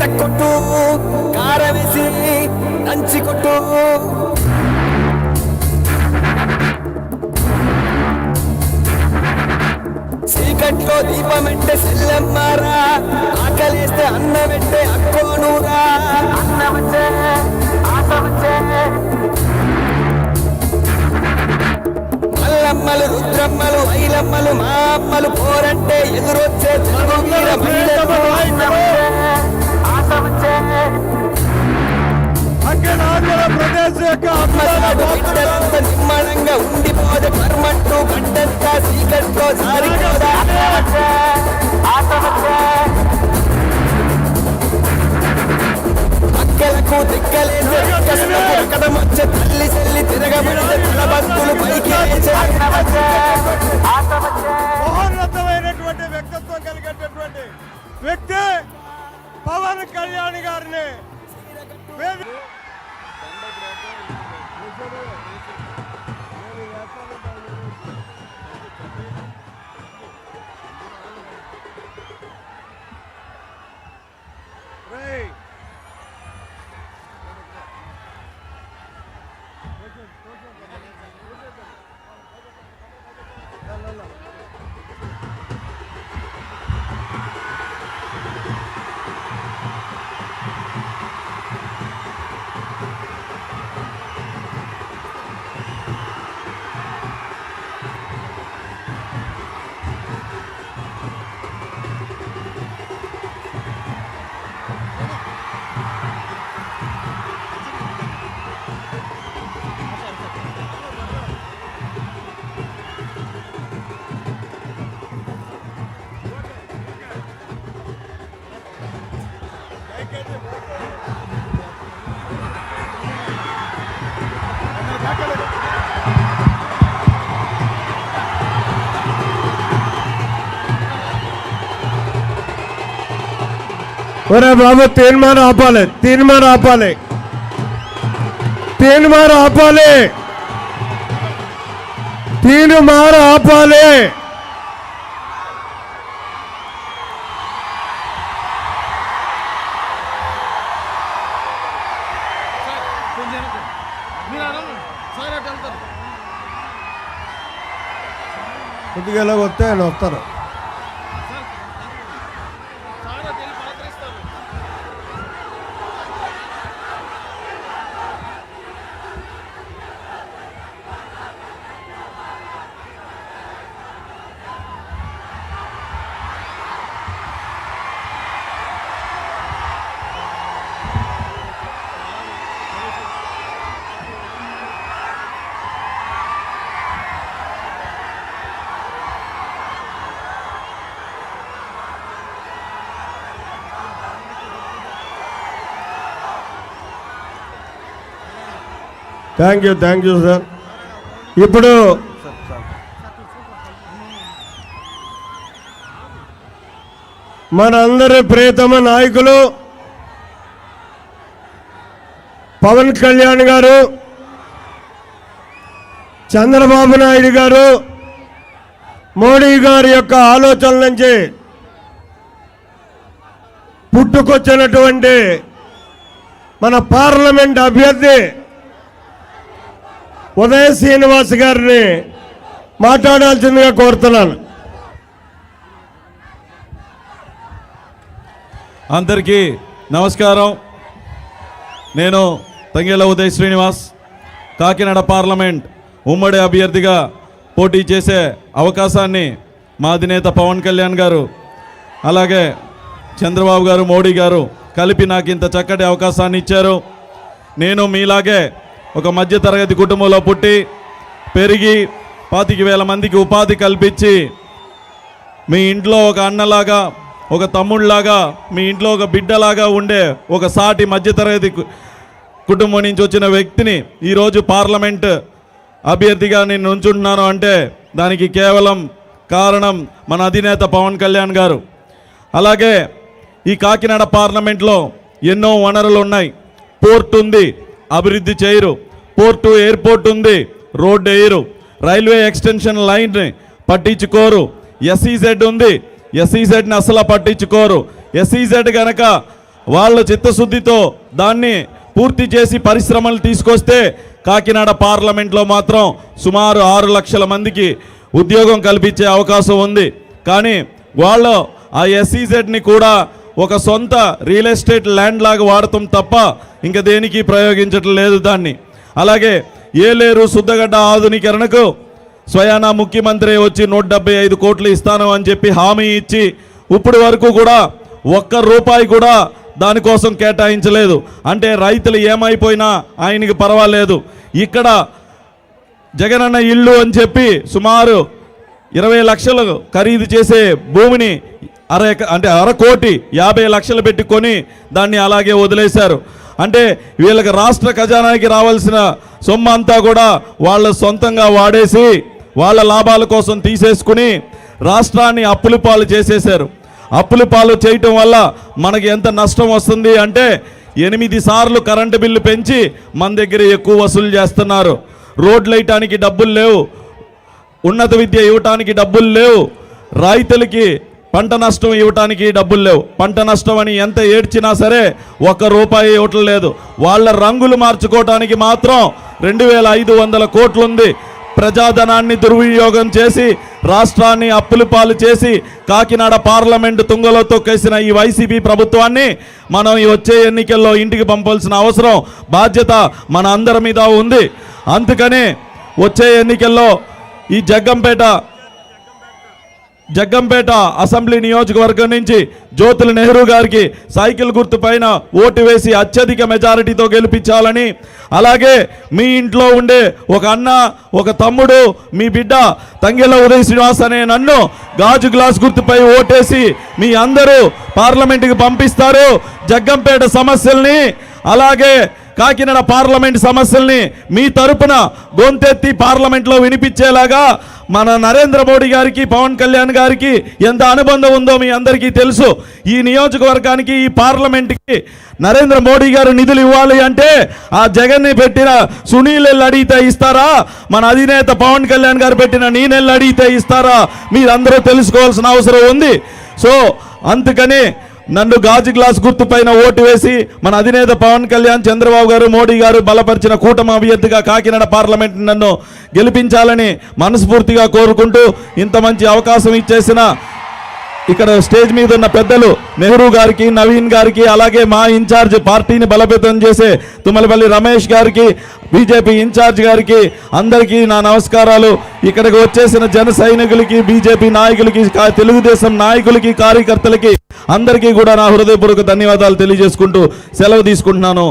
చిత్త కొట్టు కారం వేసి కొట్టు. చీకట్లో దీపం అంటే సెల్లమ్మారా ఆకలేస్తే అన్నం అంటే అక్కోనూరా. మల్లమ్మలు రుద్రమ్మలు ఐలమ్మలు మా అమ్మలు పోరంటే ఎదురొచ్చే తెలుగు అన్నమచ్చే, ఆసమచ్చే. అక్కలకు దిక్కలేసే కష్టపు కడమొచ్చే తల్లి చెల్లి తిరగబడితే పైకి లేచే అన్నమచ్చే, ఆసమచ్చే. మహోన్నతమైనటువంటి వ్యక్తిత్వం కలిగేటటువంటి వ్యక్తి పవన్ కళ్యాణ్ గారిని. Ray. Go, go, go, ఒరే బాబు తీర్మానం ఆపాలి తీర్మానం ఆపాలి. తీర్మానం ఆపాలి. తీర్మానం ఆపాలి. కొద్దిగా వస్తే ఆయన వస్తారు. Thank you thank you sir ఇప్పుడు మనందరి ప్రియతమ నాయకులు పవన్ కళ్యాణ్ గారు చంద్రబాబు నాయుడు గారు మోడీ గారి యొక్క ఆలోచనల నుంచి పుట్టుకొచ్చినటువంటి మన పార్లమెంట్ అభ్యర్థి ఉదయ శ్రీనివాస్ గారిని మాట్లాడాల్సిందిగా కోరుతున్నాను. అందరికీ నమస్కారం. నేను తంగేల ఉదయ్ శ్రీనివాస్ కాకినాడ పార్లమెంట్ ఉమ్మడి అభ్యర్థిగా పోటీ చేసే అవకాశాన్ని మా అధినేత పవన్ కళ్యాణ్ గారు అలాగే చంద్రబాబు గారు మోడీ గారు కలిపి నాకు ఇంత చక్కటి అవకాశాన్ని ఇచ్చారు. నేను మీలాగే ఒక మధ్యతరగతి కుటుంబంలో పుట్టి పెరిగి పాతిక వేల మందికి ఉపాధి కల్పించి మీ ఇంట్లో ఒక అన్నలాగా ఒక తమ్ముళ్ళలాగా మీ ఇంట్లో ఒక బిడ్డలాగా ఉండే ఒక సాటి మధ్యతరగతి కుటుంబం నుంచి వచ్చిన వ్యక్తిని ఈరోజు పార్లమెంట్ అభ్యర్థిగా నేను ఉంచున్నాను అంటే దానికి కేవలం కారణం మన అధినేత పవన్ కళ్యాణ్ గారు. అలాగే ఈ కాకినాడ పార్లమెంట్లో ఎన్నో వనరులు ఉన్నాయి. పోర్ట్ ఉంది. అభివృద్ధి చేయరు. పోర్టు ఎయిర్పోర్ట్ ఉంది. రోడ్డు వేయరు. రైల్వే ఎక్స్టెన్షన్ లైన్ని పట్టించుకోరు. ఎస్ఈజెడ్ ఉంది. ఎస్ఈజెడ్ని అసలు పట్టించుకోరు. ఎస్ఈజెడ్ కనుక వాళ్ళ చిత్తశుద్ధితో దాన్ని పూర్తి చేసి పరిశ్రమలు తీసుకొస్తే కాకినాడ పార్లమెంట్లో మాత్రం సుమారు ఆరు లక్షల మందికి ఉద్యోగం కల్పించే అవకాశం ఉంది. కానీ వాళ్ళు ఆ ఎస్ఈజెడ్ని కూడా ఒక సొంత రియల్ ఎస్టేట్ ల్యాండ్ లాగా వాడటం తప్ప ఇంకా దేనికి ప్రయోగించటం లేదు దాన్ని. అలాగే ఏలేరు శుద్ధగడ్డ ఆధునీకరణకు స్వయానా ముఖ్యమంత్రి వచ్చి నూట డెబ్బై ఐదు కోట్లు ఇస్తాను అని చెప్పి హామీ ఇచ్చి ఇప్పటి వరకు కూడా ఒక్క రూపాయి కూడా దానికోసం కేటాయించలేదు. అంటే రైతులు ఏమైపోయినా ఆయనకి పర్వాలేదు. ఇక్కడ జగనన్న ఇల్లు అని చెప్పి సుమారు ఇరవై లక్షలు ఖరీదు చేసే భూమిని అర అంటే అర కోటి యాభై లక్షలు పెట్టుకొని దాన్ని అలాగే వదిలేశారు. అంటే వీళ్ళకి రాష్ట్ర ఖజానాకి రావాల్సిన సొమ్ము అంతా కూడా వాళ్ళ సొంతంగా వాడేసి వాళ్ళ లాభాల కోసం తీసేసుకుని రాష్ట్రాన్ని అప్పులు పాలు చేసేశారు. అప్పులు పాలు చేయటం వల్ల మనకి ఎంత నష్టం వస్తుంది అంటే ఎనిమిది సార్లు కరెంటు బిల్లు పెంచి మన దగ్గర ఎక్కువ వసూలు చేస్తున్నారు. రోడ్లు వేయటానికి డబ్బులు లేవు. ఉన్నత విద్య ఇవ్వటానికి డబ్బులు లేవు. రైతులకి పంట నష్టం ఇవ్వటానికి డబ్బులు లేవు. పంట నష్టం అని ఎంత ఏడ్చినా సరే ఒక్క రూపాయి ఇవ్వటం లేదు. వాళ్ళ రంగులు మార్చుకోవటానికి మాత్రం రెండు వేల ఐదు వందల కోట్లుంది. ప్రజాధనాన్ని దుర్వినియోగం చేసి రాష్ట్రాన్ని అప్పులు పాలు చేసి కాకినాడ పార్లమెంటు తుంగలో తొక్కేసిన ఈ వైసీపీ ప్రభుత్వాన్ని మనం ఈ వచ్చే ఎన్నికల్లో ఇంటికి పంపాల్సిన అవసరం బాధ్యత మన అందరి మీద ఉంది. అందుకనే వచ్చే ఎన్నికల్లో ఈ జగ్గంపేట జగ్గంపేట అసెంబ్లీ నియోజకవర్గం నుంచి జ్యోతుల నెహ్రూ గారికి సైకిల్ గుర్తు పైన ఓటు వేసి అత్యధిక మెజారిటీతో గెలిపించాలని అలాగే మీ ఇంట్లో ఉండే ఒక అన్న ఒక తమ్ముడు మీ బిడ్డ తంగెల ఉదయ శ్రీనివాస్ అనే నన్ను గాజు గ్లాస్ గుర్తుపై ఓటేసి మీ అందరూ పార్లమెంటుకి పంపిస్తారు జగ్గంపేట సమస్యల్ని అలాగే కాకినాడ పార్లమెంట్ సమస్యల్ని మీ తరపున గొంతెత్తి పార్లమెంట్లో వినిపించేలాగా మన నరేంద్ర మోడీ గారికి పవన్ కళ్యాణ్ గారికి ఎంత అనుబంధం ఉందో మీ అందరికీ తెలుసు. ఈ నియోజకవర్గానికి ఈ పార్లమెంట్కి నరేంద్ర మోడీ గారు నిధులు ఇవ్వాలి అంటే ఆ జగన్ని పెట్టిన సునీల్ ఎల్లు అడిగితే ఇస్తారా? మన అధినేత పవన్ కళ్యాణ్ గారు పెట్టిన నేనెల్లు అడిగితే ఇస్తారా? మీరందరూ తెలుసుకోవాల్సిన అవసరం ఉంది. సో అందుకని నన్ను గాజు గ్లాస్ గుర్తు పైన ఓటు వేసి మన అధినేత పవన్ కళ్యాణ్ చంద్రబాబు గారు మోడీ గారు బలపరిచిన కూటమి అభ్యర్థిగా కాకినాడ పార్లమెంట్ నన్ను గెలిపించాలని మనస్ఫూర్తిగా కోరుకుంటూ ఇంత మంచి అవకాశం ఇచ్చేసిన ఇక్కడ స్టేజ్ మీద ఉన్న పెద్దలు నెహ్రూ గారికి నవీన్ గారికి అలాగే మా ఇన్ఛార్జ్ పార్టీని బలపేతం చేసే తుమ్మలపల్లి రమేష్ గారికి బీజేపీ ఇన్ఛార్జ్ గారికి అందరికీ నా నమస్కారాలు. ఇక్కడికి వచ్చేసిన జన సైనికులకి బీజేపీ నాయకులకి తెలుగుదేశం నాయకులకి కార్యకర్తలకి అందరికీ కూడా నా హృదయపూర్వక ధన్యవాదాలు తెలియజేసుకుంటూ సెలవు తీసుకుంటున్నాను.